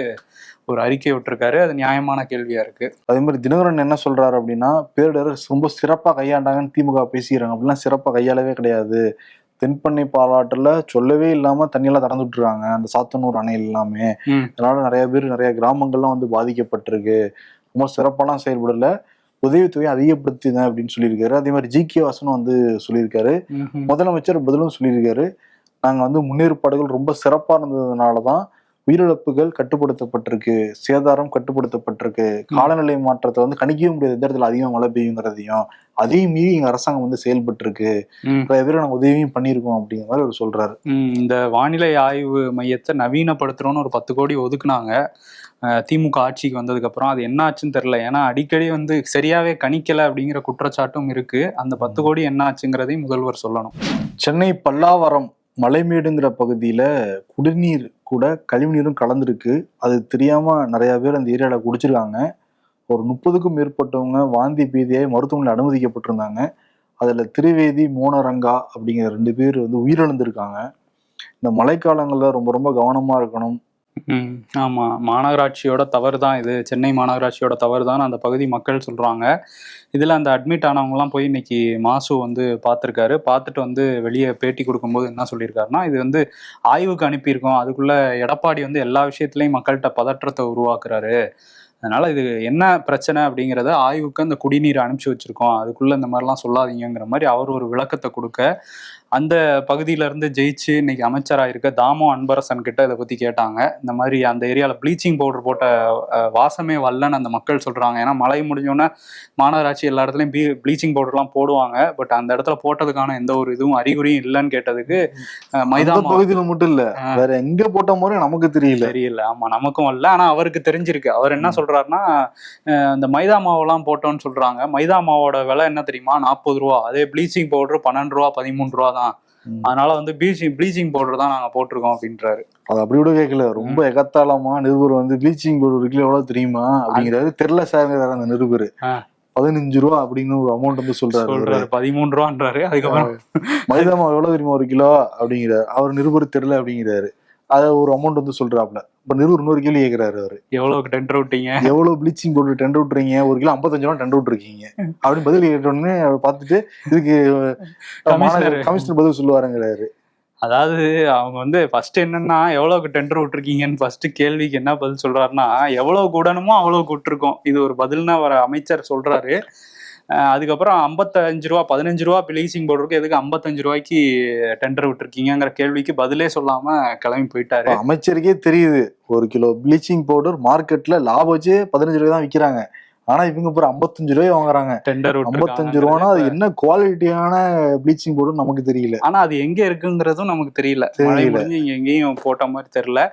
ஒரு அறிக்கை விட்டுருக்காரு. அது நியாயமான கேள்வியா இருக்கு. அதே மாதிரி தினகரன் என்ன சொல்றாரு அப்படின்னா பேரிடர் ரொம்ப சிறப்பாக கையாண்டாங்கன்னு திமுக பேசிக்கிறாங்க. அப்படிலாம் சிறப்பாக கையாளவே கிடையாது. தென்பண்ணை பாலாற்றுல சொல்லவே இல்லாம தண்ணியெல்லாம் திறந்து விட்டுருக்காங்க. அந்த சாத்தனூர் அணை எல்லாமே. அதனால நிறைய பேர் நிறைய கிராமங்கள்லாம் வந்து பாதிக்கப்பட்டிருக்கு. ரொம்ப சிறப்பாலாம் செயல்படல. உதவித்தொகை அதிகப்படுத்தினேன் அப்படின்னு சொல்லியிருக்காரு. அதே மாதிரி ஜி கே வாசனும் வந்து சொல்லியிருக்காரு. முதலமைச்சர் பதிலும் சொல்லியிருக்காரு. நாங்க வந்து முன்னேற்பாடுகள் ரொம்ப சிறப்பா இருந்ததுனால தான் உயிரிழப்புகள் கட்டுப்படுத்தப்பட்டிருக்கு சேதாரம் கட்டுப்படுத்தப்பட்டிருக்கு காலநிலை மாற்றத்தை வந்து கணிக்கவே முடியாது. எந்த இடத்துல அதிகம் மழை பெய்யுங்கிறதையும் அதையும் மீறி எங்க அரசாங்கம் வந்து செயல்பட்டு ம். நிறைய பேர் நாங்க உதவியும் பண்ணியிருக்கோம் அப்படிங்கிற மாதிரி அவர் சொல்றாரு. இந்த வானிலை ஆய்வு மையத்தை நவீனப்படுத்துறோம்னு ஒரு பத்து கோடி ஒதுக்குனாங்க. திமுக ஆட்சிக்கு வந்ததுக்கு அப்புறம் அது என்ன ஆச்சுன்னு தெரியல. ஏன்னா அடிக்கடி வந்து சரியாவே கணிக்கல அப்படிங்கிற குற்றச்சாட்டும் இருக்கு. அந்த பத்து கோடி என்ன ஆச்சுங்கிறதையும் முதல்வர் சொல்லணும். சென்னை பல்லாவரம் மலைமேடுங்கிற பகுதியில குடிநீர் கூட கழிவுநீரும் கலந்துருக்கு. அது தெரியாமல் நிறையா பேர் அந்த ஏரியாவில் குடிச்சிருக்காங்க. ஒரு முப்பதுக்கும் மேற்பட்டவங்க வாந்தி பீதியாய் மருத்துவமனையில் அனுமதிக்கப்பட்டிருந்தாங்க. அதில் திருவேதி மோனரங்கா அப்படிங்கிற ரெண்டு பேர் வந்து உயிரிழந்திருக்காங்க. இந்த மழைக்காலங்களில் ரொம்ப ரொம்ப கவனமாக இருக்கணும். ஆமா. மாநகராட்சியோட தவறு தான் இது. சென்னை மாநகராட்சியோட தவறு தான் அந்த பகுதி மக்கள் சொல்றாங்க. இதுல அந்த அட்மிட் ஆனவங்கலாம் போய் இன்னைக்கு மாசு வந்து பார்த்துருக்காரு பார்த்துட்டு வந்து வெளியே பேட்டி கொடுக்கும்போது என்ன சொல்லியிருக்காருன்னா இது வந்து ஆய்வுக்கு அனுப்பியிருக்கோம். அதுக்குள்ள எடப்பாடி வந்து எல்லா விஷயத்துலையும் மக்கள்கிட்ட பதற்றத்தை உருவாக்குறாரு. அதனால இது என்ன பிரச்சனை அப்படிங்கிறத ஆய்வுக்கு அந்த குடிநீர் அனுப்பிச்சி வச்சிருக்கோம். அதுக்குள்ள இந்த மாதிரிலாம் சொல்லாதீங்கிற மாதிரி அவர் ஒரு விளக்கத்தை கொடுக்க அந்த பகுதியில இருந்து ஜெயிச்சு இன்னைக்கு அமைச்சராக இருக்க தாமோ அன்பரசன் கிட்ட இதை பத்தி கேட்டாங்க. இந்த மாதிரி அந்த ஏரியால ப்ளீச்சிங் பவுடர் போட்ட வாசமே வரலன்னு அந்த மக்கள் சொல்றாங்க. ஏன்னா மழை முடிஞ்சோன்னே மாநகராட்சி எல்லா இடத்துலயும் பீ ப்ளீச்சிங் பவுடர்லாம் போடுவாங்க. பட் அந்த இடத்துல போட்டதுக்கான எந்த ஒரு இதுவும் அறிகுறியும் இல்லைன்னு கேட்டதுக்கு அஹ், மைதா அந்த மாவு பகுதியில மட்டும் இல்ல. வேற எங்க போட்ட மாதிரி நமக்கு தெரியல. தெரியல. ஆமா நமக்கும் வரல. ஆனா அவருக்கு தெரிஞ்சிருக்கு. அவர் என்ன சொல்றாருன்னா இந்த மைதா மாவெல்லாம் போட்டோம்னு சொல்றாங்க. மைதா மாவோட விலை என்ன தெரியுமா? நாற்பது ரூபா. அதே ப்ளீச்சிங் பவுடர் பன்னெண்டு ரூபா பதிமூணு ரூபா. அதனால வந்து ப்ளீச்சிங் ப்ளீச்சிங் பவுடர் தான் நாங்க போட்டிருக்கோம் அப்படின்றாரு. அது அப்படி கூட கேட்கல ரொம்ப எகத்தாளமா நிருபர் வந்து ப்ளீச்சிங் பவுடர் ஒரு கிலோ எவ்வளவு தெரியுமா? அப்படிங்கிறாரு தெரியல சார் அந்த நிருபர். பதினஞ்சு ரூபா அப்படின்னு ஒரு அமௌண்ட் வந்து சொல்றாரு. சொல்றாரு பதிமூணு ரூபான்றாரு. அதுக்கப்புறம் மைதா மாவு எவ்வளவு தெரியுமா ஒரு கிலோ? அப்படிங்கிறாரு. அவர் நிருபர் தெரியல அப்படிங்கிறாரு. அத ஒரு அமௌண்ட் வந்து சொல்றாப்ல இப்ப நிருபர் இன்னொரு கேள்வி கேட்கிறாரு அவரு. எவ்வளவுக்கு டெண்டர் விட்டீங்க? எவ்வளவு ப்ளீச்சிங் பவுடர் டெண்டர் விட்டுறீங்க? ஒரு கிலோ ஐம்பத்தஞ்சு ரூபா டெண்டர் விட்டுருக்கீங்க. அப்படின்னு பதில் கேட்டோடனே அவர் பார்த்துட்டு இதுக்கு கமிஷனர். பதில் சொல்லுவாருங்கிறாரு. அதாவது அவங்க வந்து ஃபர்ஸ்ட் என்னன்னா எவ்வளவுக்கு டெண்டர் விட்டுருக்கீங்கன்னு ஃபர்ஸ்ட் கேள்விக்கு என்ன பதில் சொல்றாருன்னா எவ்வளவு கூடணுமோ அவ்வளவு விட்டுருக்கோம் இது ஒரு பதில்னா வர அமைச்சர் சொல்றாரு. அதுக்கப்புறம் ஐம்பத்தஞ்சு ரூபா பதினஞ்சு ரூபா ப்ளீசிங் பவுடருக்கு எதுக்கு ஐம்பத்தஞ்சு ரூபாய்க்கு டெண்டர் விட்டுருக்கீங்கிற கேள்விக்கு பதிலே சொல்லாம கிளம்பி போயிட்டாரு. அமைச்சருக்கே தெரியுது. ஒரு கிலோ ப்ளீச்சிங் பவுடர் மார்க்கெட்ல லாபம் வச்சு பதினஞ்சு ரூபாய் தான் விக்கிறாங்க. ஆனா இவங்க அப்புறம் ஐம்பத்தஞ்சு ரூபாய் வாங்குறாங்க. டெண்டர் ஐம்பத்தஞ்சு ரூபானா அது என்ன குவாலிட்டியான ப்ளீச்சிங் பவுடர் நமக்கு தெரியல. ஆனா அது எங்க இருக்குங்கிறதும் நமக்கு தெரியல. தெரியல. இங்க எங்கேயும் போட்ட மாதிரி தெரியல.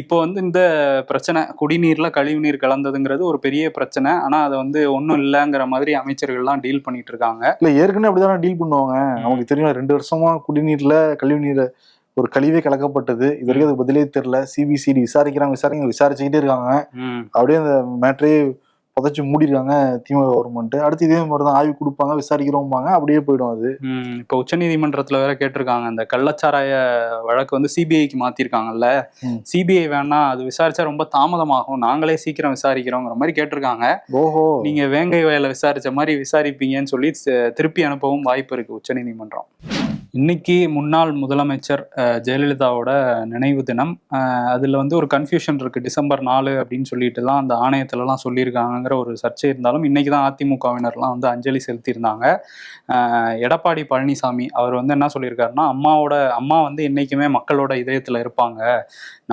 இப்போ வந்து இந்த பிரச்சனை குடிநீர்ல கழிவுநீர் கலந்ததுங்கிறது ஒரு பெரிய பிரச்சனை. ஆனா அதை வந்து ஒண்ணும் இல்லைங்கிற மாதிரி அமைச்சர்கள்லாம் டீல் பண்ணிட்டு இருக்காங்க. இல்ல ஏற்கனவே அப்படிதானே டீல் பண்ணுவாங்க. நமக்கு தெரியும் ரெண்டு வருஷமா குடிநீர்ல கழிவு நீர் ஒரு கழிவே கலக்கப்பட்டது. இது வரைக்கும் அதுக்கு பதிலே தெரியல. சிபிசிடி விசாரிக்கிறாங்க விசாரிக்க விசாரிச்சுக்கிட்டே இருக்காங்க. அப்படியே அந்த மேட்டரே புதைச்சு மூடிருக்காங்க திமுக கவர்மெண்ட் அடுத்து இதே மாதிரி தான் ஆய்வு கொடுப்பாங்க விசாரிக்கிறோம்பாங்க அப்படியே போயிடும் அது. இப்போ உச்சநீதிமன்றத்துல வேற கேட்டிருக்காங்க அந்த கள்ளச்சாராய வழக்கு வந்து சிபிஐக்கு மாத்திருக்காங்கல்ல. சிபிஐ வேணா அது விசாரிச்சா ரொம்ப தாமதமாகும் நாங்களே சீக்கிரம் விசாரிக்கிறோங்கிற மாதிரி கேட்டிருக்காங்க. ஓஹோ. நீங்க வேங்கை வயல விசாரிச்ச மாதிரி விசாரிப்பீங்கன்னு சொல்லி திருப்பி அனுப்பவும் வாய்ப்பு இருக்கு உச்சநீதிமன்றம் இன்னைக்கு முன்னாள் முதலமைச்சர் ஜெயலலிதாவோட நினைவு தினம். அதில் வந்து ஒரு கன்ஃபியூஷன் இருக்கு. டிசம்பர் நாலு அப்படின்னு சொல்லிட்டு தான் அந்த ஆணையத்துலலாம் சொல்லியிருக்காங்கங்கிற ஒரு சர்ச்சை இருந்தாலும் இன்னைக்கு தான் அதிமுகவினர்லாம் வந்து அஞ்சலி செலுத்தியிருந்தாங்க. எடப்பாடி பழனிசாமி அவர் வந்து என்ன சொல்லியிருக்காருன்னா அம்மாவோட அம்மா வந்து என்னைக்குமே மக்களோட இதயத்தில் இருப்பாங்க.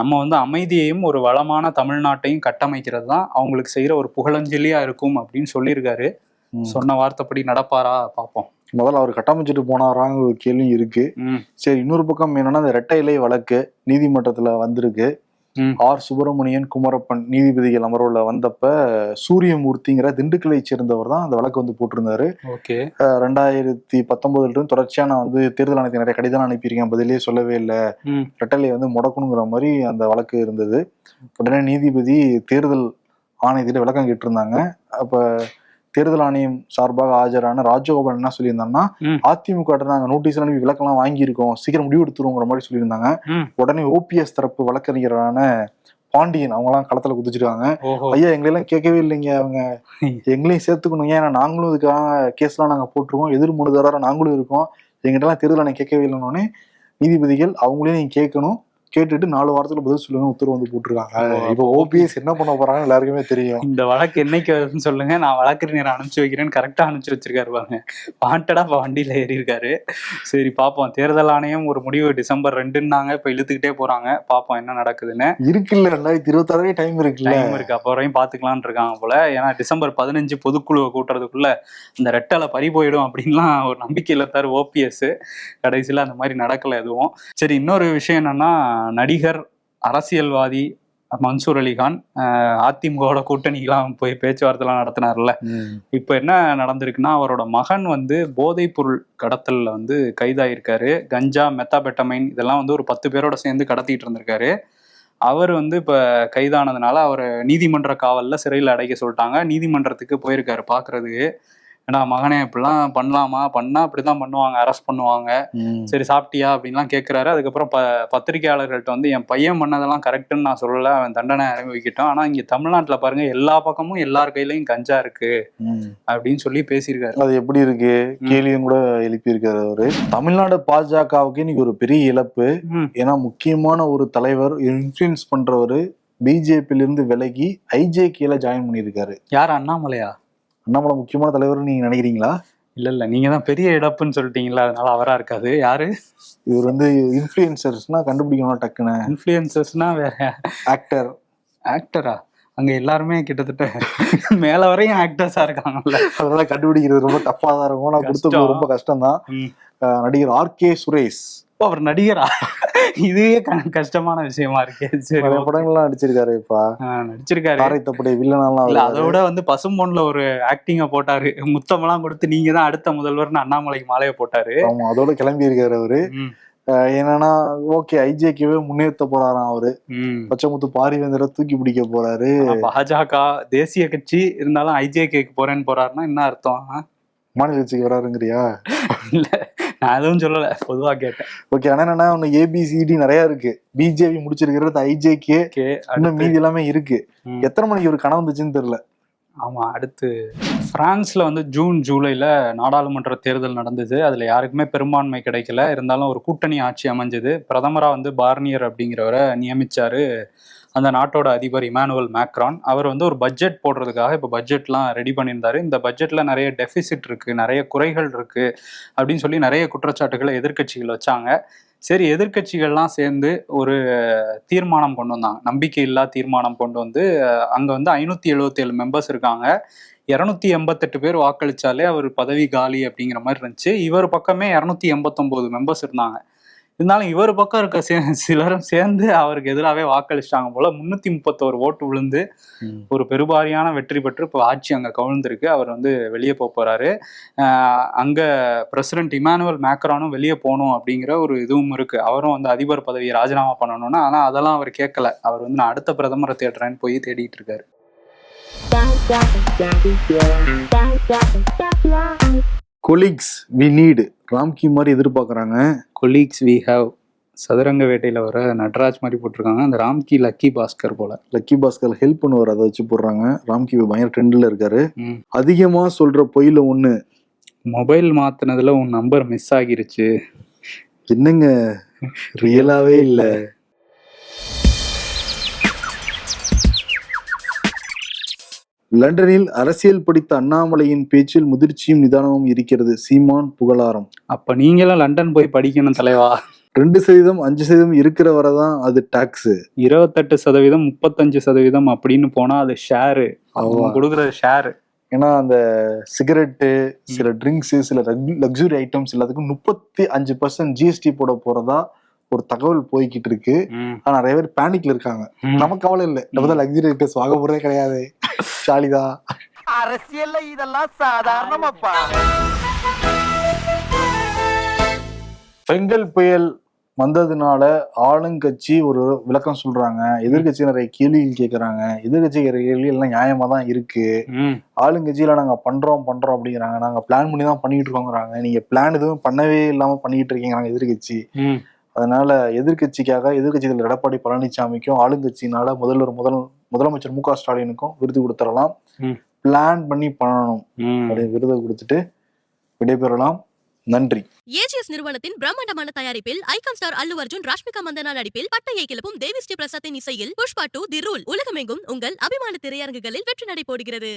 நம்ம வந்து அமைதியையும் ஒரு வளமான தமிழ்நாட்டையும் கட்டமைக்கிறது தான் அவங்களுக்கு செய்கிற ஒரு புகழஞ்சலியாக இருக்கும் அப்படின்னு சொல்லியிருக்காரு. சொன்ன வார்த்தைப்படி நடப்பாரா? பார்ப்போம். முதல்ல அவர் கட்டமைச்சிட்டு போனாராங்க ஒரு கேள்வியும் இருக்கு. சரி இன்னொரு பக்கம் என்னன்னா இந்த இரட்டை இலை வழக்கு நீதிமன்றத்துல வந்திருக்கு. ஆர். சுப்பிரமணியன் குமரப்பன் நீதிபதிகள் அமர்வுல வந்தப்ப சூரியமூர்த்திங்கிற திண்டுக்கலை சேர்ந்தவர் தான் அந்த வழக்கு வந்து போட்டிருந்தாரு. ரெண்டாயிரத்தி பத்தொன்பதுல இருந்து தொடர்ச்சியா நான் வந்து தேர்தல் ஆணையத்துக்கு நிறைய கடிதம் அனுப்பியிருக்கேன். பதிலே சொல்லவே இல்லை. ம். ரெட்டலையை வந்து முடக்கணுங்கிற மாதிரி அந்த வழக்கு இருந்தது. உடனே நீதிபதி தேர்தல் ஆணையத்திட்ட விளக்கம் கேட்டிருந்தாங்க. அப்ப தேர்தல் ஆணையம் சார்பாக ஆஜரான ராஜகோபால் என்ன சொல்லியிருந்தாங்கன்னா. அதிமுக நாங்க நோட்டீஸ் அனுப்பி விளக்கெல்லாம் வாங்கியிருக்கோம். சீக்கிரம் முடிவு எடுத்துருவோங்கிற மாதிரி சொல்லியிருந்தாங்க. உடனே ஓபிஎஸ் தரப்பு வழக்கறிஞரான பாண்டியன் அவங்கலாம் களத்துல குதிச்சிருக்காங்க ஐயா எங்களெல்லாம் கேட்கவே இல்லைங்க அவங்க. எங்களையும் சேர்த்துக்கணுங்க. ஏன்னா நாங்களும் இதுக்காக கேஸ்லாம் நாங்க போட்டிருக்கோம். எதிர் மனுதாரா நாங்களும் இருக்கோம். எங்கிட்ட எல்லாம் தேர்தல் ஆணையம் கேட்கவே இல்லைன்னொடனே நீதிபதிகள் அவங்களே நீங்க கேட்கணும். கேட்டுட்டு நாலு வாரத்துல பதில் சொல்லுங்க உத்தரவு வந்து போட்டிருக்காங்க. இப்போ ஓபிஎஸ் என்ன பண்ண போறாங்கன்னு எல்லாருக்குமே தெரியும். இந்த வழக்கு என்னைக்கு வருதுன்னு சொல்லுங்க. நான் வழக்கறிஞர் அனுப்பிச்சு வைக்கிறேன்னு கரெக்டா அனுப்பிச்சு வச்சிருக்காரு பாருங்க. வாண்டடா இப்ப வண்டியில ஏறி இருக்காரு சரி பாப்போம். தேர்தல் ஆணையம் ஒரு முடிவு டிசம்பர் ரெண்டுன்னாங்க. இப்ப இழுத்துக்கிட்டே போறாங்க. பாப்போம் என்ன நடக்குதுன்னு. இருக்குல்ல ரெண்டாயிரத்தி இருபத்தாறு டைம் இருக்குல்ல. டைம் இருக்கு. அப்போ வரையும் பாத்துக்கலாம்னு இருக்காங்க போல. ஏன்னா டிசம்பர் பதினஞ்சு பொதுக்குழுவை கூட்டுறதுக்குள்ள இந்த ரெட்டலை பறி போயிடும் அப்படின்லாம் ஒரு நம்பிக்கையில இருந்தாரு ஓபிஎஸ் கடைசியில அந்த மாதிரி நடக்கல எதுவும். சரி இன்னொரு விஷயம் என்னன்னா நடிகர் அரசியல்வாதி மன்சூர் அலிகான் அதிமுகவோட கூட்டணிக்கெல்லாம் போய் பேச்சுவார்த்தைலாம் நடத்தினார்ல. இப்போ என்ன நடந்திருக்குன்னா அவரோட மகன் வந்து போதைப் பொருள் கடத்தல்ல வந்து கைதாயிருக்காரு. கஞ்சா மெத்தாபெட்டமைன் இதெல்லாம் வந்து ஒரு பத்து பேரோட சேர்ந்து கடத்திட்டு இருந்திருக்காரு. அவர் வந்து இப்போ கைதானதுனால அவர் நீதிமன்ற காவலில் சிறையில் அடைக்க சொல்லிட்டாங்க. நீதிமன்றத்துக்கு போயிருக்காரு பார்க்கறதுக்கு ஏன்னா மகனே இப்படிலாம் பண்ணலாமா? பண்ணா அப்படிதான் பண்ணுவாங்க அரெஸ்ட் பண்ணுவாங்க. சரி சாப்பிட்டியா? அப்படின்லாம் கேட்குறாரு அதுக்கப்புறம் ப பத்திரிகையாளர்கள்ட்ட வந்து என் பையன் பண்ணதெல்லாம் கரெக்டுன்னு நான் சொல்லலை. அவன் தண்டனை அனுபவிக்கிட்டோம் ஆனால் இங்கே தமிழ்நாட்டில் பாருங்க எல்லா பக்கமும் எல்லார் கையிலையும் கஞ்சா இருக்கு. அப்படின்னு சொல்லி பேசியிருக்காரு. அது எப்படி இருக்கு? கேள்வியும் கூட எழுப்பியிருக்காரு அவரு. தமிழ்நாடு பாஜகவுக்கு இன்னைக்கு ஒரு பெரிய இழப்பு. ஏன்னா முக்கியமான ஒரு தலைவர் இன்ஃபுளுன்ஸ் பண்றவரு பிஜேபியில இருந்து விலகி ஐஜேகேல ஜாயின் பண்ணியிருக்காரு. யார்? அண்ணாமலையா? அண்ணாமலை முக்கியமான தலைவர் நீங்க நினைக்கிறீங்களா? இல்ல இல்ல நீங்க தான் பெரிய இழப்புன்னு சொல்லிட்டீங்களா? அதனால அவரா இருக்காது யாரு? இவர் வந்து இன்ஃபுளுசர்ஸ்னா கண்டுபிடிக்கணும் டக்குன்னு. இன்ஃபுளுசர்ஸ்னா வேற. ஆக்டர் ஆக்டரா அங்க எல்லாருமே கிட்டத்தட்ட மேல வரையும் ஆக்டர்ஸா இருக்காங்கல்ல. அதனால கண்டுபிடிக்கிறது ரொம்ப டஃப்பா தான் இருக்கும். நான் கொடுத்த கஷ்டம். ரொம்ப கஷ்டம் தான். நடிகர் ஆர் கே சுரேஷ். ஓ, அவர் நடிகரா? இதுவே கஷ்டமான விஷயமா இருக்கு. சரி. படங்கள்லாம் நடிச்சிருக்காரு இப்ப. நடிச்சிருக்காரு. தாரை தப்புடைய வில்லனெல்லாம் இல்ல விட வந்து பசும்பொன்ல ஒரு ஆக்டிங்க போட்டாரு. முத்தமெல்லாம் கொடுத்து நீங்க தான் அடுத்த முதல்வர்னு அண்ணாமலைக்கு மாலையை போட்டாரு. ஆமா அதோட கிளம்பி இருக்காரு அவரு. என்னன்னா ஓகே ஐஜேகேவே முன்னேற்ற போறாராம் அவரு. பச்சைமுத்து பாரிவேந்தரை தூக்கி பிடிக்க போறாரு. பாஜக தேசிய கட்சி இருந்தாலும் ஐஜேகேக்கு போறேன்னு போறாருன்னா என்ன அர்த்தம்? மாநில கட்சிக்கு வராருங்கிறியா? இல்ல. நான் எதுவும் சொல்லல பொதுவா கேட்டேன். ஓகே ஆனா என்னன்னா ஒன்னு ஏபிசிடி நிறைய இருக்கு. பிஜேபி முடிச்சிருக்கிறது ஐஜேகே ஓகே இன்னும் மீதி எல்லாமே இருக்கு. எத்தனை மணிக்கு ஒரு கனவு வந்துச்சுன்னு தெரியல. ஆமா அடுத்து பிரான்ஸ்ல வந்து ஜூன் ஜூலைல நாடாளுமன்ற தேர்தல் நடந்தது. அதுல யாருக்குமே பெரும்பான்மை கிடைக்கல. இருந்தாலும் ஒரு கூட்டணி ஆட்சி அமைஞ்சது. பிரதமரா வந்து பார்னியர் அப்படிங்கிறவரை நியமிச்சாரு அந்த நாட்டோட அதிபர் இமானுவல் மேக்ரான். அவர் வந்து ஒரு பட்ஜெட் போடுறதுக்காக இப்போ பட்ஜெட்லாம் ரெடி பண்ணியிருந்தாரு. இந்த பட்ஜெட்டில் நிறைய டெஃபிசிட் இருக்குது நிறைய குறைகள் இருக்குது அப்படின்னு சொல்லி நிறைய குற்றச்சாட்டுகளை எதிர்க்கட்சிகள் வச்சாங்க. சரி எதிர்க்கட்சிகள்லாம் சேர்ந்து ஒரு தீர்மானம் கொண்டு வந்தாங்க. நம்பிக்கை இல்லா தீர்மானம் கொண்டு வந்து அங்கே வந்து ஐநூற்றி எழுபத்தி ஏழு மெம்பர்ஸ் இருக்காங்க. இரநூத்தி எண்பத்தெட்டு பேர் வாக்களித்தாலே அவர் பதவி காலி அப்படிங்கிற மாதிரி இருந்துச்சு. இவர் பக்கமே இரநூத்தி எண்பத்தொம்போது மெம்பர்ஸ் இருந்தாங்க. இருந்தாலும் இவர் பக்கம் இருக்க சே சிலரும் சேர்ந்து அவருக்கு எதிராகவே வாக்களிச்சிட்டாங்க போல. முன்னூத்தி முப்பத்தோரு ஓட்டு விழுந்து ஒரு பெருபாரியான வெற்றி பெற்று இப்போ ஆட்சி அங்கே கவிழ்ந்திருக்கு. அவர் வந்து வெளியே போக போறாரு. அங்க பிரசிடென்ட் இமானுவல் மேக்ரானும் வெளியே போகணும் அப்படிங்கிற ஒரு இதுவும் இருக்கு. அவரும் வந்து அதிபர் பதவியை ராஜினாமா பண்ணணும்னு ஆனா அதெல்லாம் அவர் கேட்கல. அவர் வந்து நான் அடுத்த பிரதமரை தேடுறேன்னு போய் தேடிட்டு இருக்காரு. கொலீக்ஸ் வி நீடு ராம்கி மாதிரி எதிர்பார்க்கறாங்க. கொலீக்ஸ் வி ஹாவ் சதுரங்க வேட்டையில வர நட்ராஜ் மாதிரி போட்டிருக்காங்க. அந்த ராம்கி லக்கி பாஸ்கர் போல. லக்கி பாஸ்கர் ஹெல்ப் பண்ணுவார் அதை வச்சு போடுறாங்க. ராம்கி பயங்கர ட்ரெண்ட்ல இருக்காரு. ம். அதிகமா சொல்ற பொய்ல ஒண்ணு. மொபைல் மாத்தினதுல உன் நம்பர் மிஸ் ஆகிருச்சு. என்னங்க? ரியலாவே இல்ல. லண்டனில் அரசியல் படித்த அண்ணாமலையின் பேச்சில் முதிர்ச்சியும் நிதானமும் இருக்கிறது. சீமான் புகழாரம். அப்ப நீங்களும் லண்டன் போய் படிக்கணும் தலைவா? ரெண்டு சதவீதம் அஞ்சு சதவீதம் இருக்கிற வரதான் அது டாக்ஸ் இருபத்தெட்டு சதவீதம் முப்பத்தஞ்சு சதவீதம் அப்படின்னு போனா அது ஷேரு அவங்க கொடுக்குற ஷேரு ஏன்னா அந்த சிகரெட்டு சில ட்ரிங்க்ஸ் சில லக்ஸுரி ஐட்டம்ஸ் எல்லாத்துக்கும் முப்பத்தி அஞ்சு பர்சன்ட் ஜிஎஸ்டி போட போறதா ஒரு தகவல் போய்கிட்டு இருக்கு ஆனா நிறைய பேர் பேனிக்ல இருக்காங்க. நமக்கு கவலை இல்லை. நம்ம தான் லக்ஸுரி ஐட்டம்ஸ் வாங்க போறதே கிடையாது. ஜாலிதா. அரசியல்ல இதெல்லாம் சாதாரணமாப்பா. பெங்கல் புயல் வந்ததுனால ஆளுங்கட்சி ஒரு விளக்கம் சொல்றாங்க. எதிர்கட்சி நிறைய கேள்விகள் கேட்கறாங்க எதிர்கட்சி கேள்வி எல்லாம் நியாயமா தான் இருக்கு. ஆளுங்கட்சியில நாங்க பண்றோம் பண்றோம் அப்படிங்கிறாங்க. நாங்க பிளான் பண்ணி தான் பண்ணிட்டு இருக்கோங்கிறாங்க. நீங்க பிளான் எதுவும் பண்ணவே இல்லாம பண்ணிட்டு இருக்கீங்க எதிர்கட்சி. ம். அதனால எதிர்கட்சிக்காக எதிர்கட்சி தலைவர் எடப்பாடி பழனிசாமிக்கும் ஆளுங்கட்சியினால முதல்வர் முதல் முதலமைச்சர் மு க ஸ்டாலினுக்கும் விருது கொடுத்துடலாம். பிளான் பண்ணி பண்ணணும். அப்படின்னு விருதை கொடுத்துட்டு விடைபெறலாம். நன்றி. ஏஜிஎஸ் நிறுவனத்தின் பிரம்மாண்டமான தயாரிப்பில் ஐகான் ஸ்டார் அல்லு அர்ஜுன் ராஷ்மிகா மந்தனா நடிப்பில் பட்டையை கிளப்பும் தேவி ஸ்ரீ பிரசாத்தின் இசையில் புஷ்பா டூ தி ரூல் உலகமெங்கும் உங்கள் அபிமான திரையரங்குகளில் வெற்றி நடை போடுகிறது.